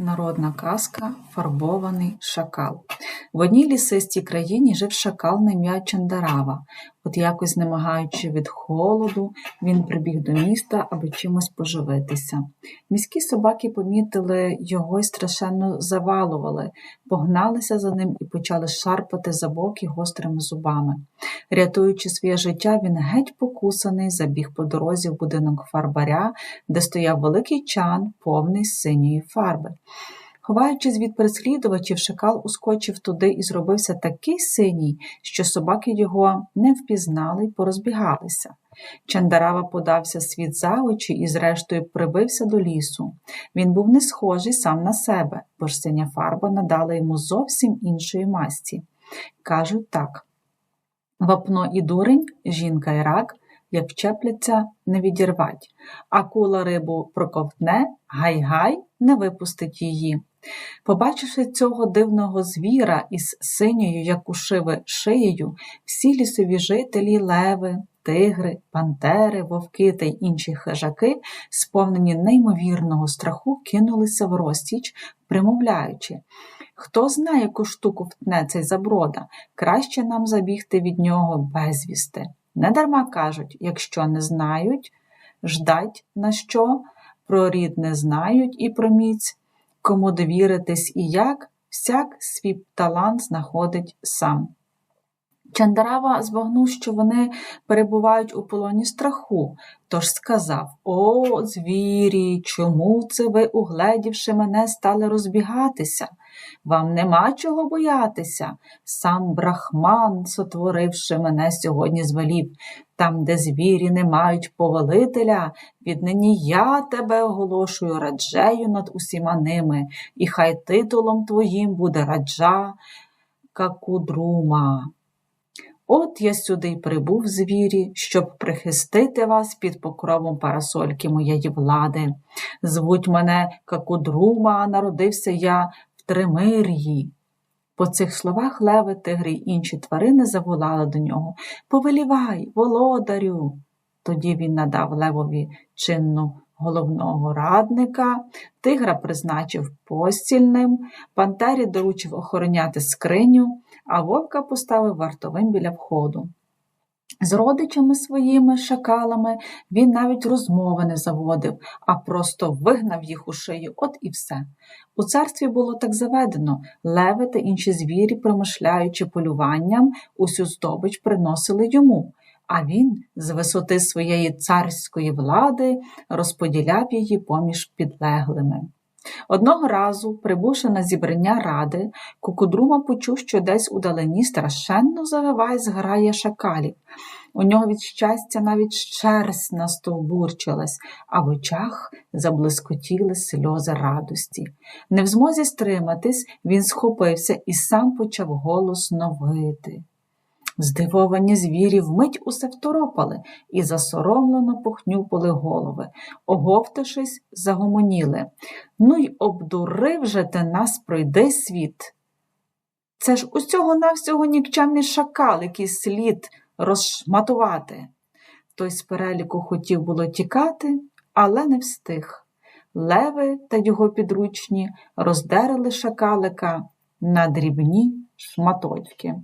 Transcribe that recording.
Народна казка Фарбований шакал. В одній лісистій країні жив шакал на ім'я Чандарава. От якось, намагаючи від холоду, він прибіг до міста, аби чимось поживитися. Міські собаки помітили його і страшенно завалували, погналися за ним і почали шарпати за боки гострими зубами. Рятуючи своє життя, він геть покусаний, забіг по дорозі в будинок фарбаря, де стояв великий чан, повний синьої фарби. Ховаючись від переслідувачів, шакал ускочив туди і зробився такий синій, що собаки його не впізнали й порозбігалися. Чандарава подався світ за очі і, зрештою, прибився до лісу. Він був не схожий сам на себе, бо ж синя фарба надала йому зовсім іншої масті. Кажуть так вапно і дурень, жінка і рак, як вчепляться, не відірвать, акула рибу проковтне, гай-гай не випустить її. Побачивши цього дивного звіра із синьою, як у шиви, шиєю, всі лісові жителі, леви, тигри, пантери, вовки та інші хижаки, сповнені неймовірного страху, кинулися в розтіч, примовляючи Хто знає, яку штуку втне цей заброда, краще нам забігти від нього безвісти. Недарма кажуть, якщо не знають, ждать на що, про рід не знають і про міць, кому довіритись і як, всяк свій талант знаходить сам. Чандарава збагнув, що вони перебувають у полоні страху, тож сказав О, звірі, чому це ви, угледівши мене, стали розбігатися? Вам нема чого боятися. Сам брахман, сотворивши мене сьогодні звелів, там, де звірі не мають повелителя, віднині я тебе оголошую раджею над усіма ними, і хай титулом твоїм буде раджа Какудрума. От я сюди й прибув звірі, щоб прихистити вас під покровом парасольки моєї влади. Звуть мене Какудрума, а народився я в Тримир'ї. По цих словах леви, тигри й інші тварини заволали до нього Повелівай, володарю. Тоді він надав левові чинну головного радника, тигра призначив постільним, пантері доручив охороняти скриню, а вовка поставив вартовим біля входу. З родичами своїми шакалами він навіть розмови не заводив, а просто вигнав їх у шию, от і все. У царстві було так заведено. Леви та інші звірі, промишляючи полюванням, усю здобич приносили йому, а він з висоти своєї царської влади розподіляв її поміж підлеглими. Одного разу, прибувши на зібрання ради, Кукудрума почув, що десь удалині страшенно завиває зграє шакалів. У нього від щастя навіть шерсть настовбурчилась, а в очах заблискотіли сльози радості. Не в змозі стриматись, він схопився і сам почав голосно вити. Здивовані звірі вмить усе второпали і засоромлено похнюпали голови, оговтавшись, загомоніли. Ну й обдурив же ти нас пройди світ. Це ж усього навсього нікчемний шакал, який слід розшматувати. Той з переліку хотів було тікати, але не встиг. Леви та його підручні роздерли шакалика на дрібні шматочки.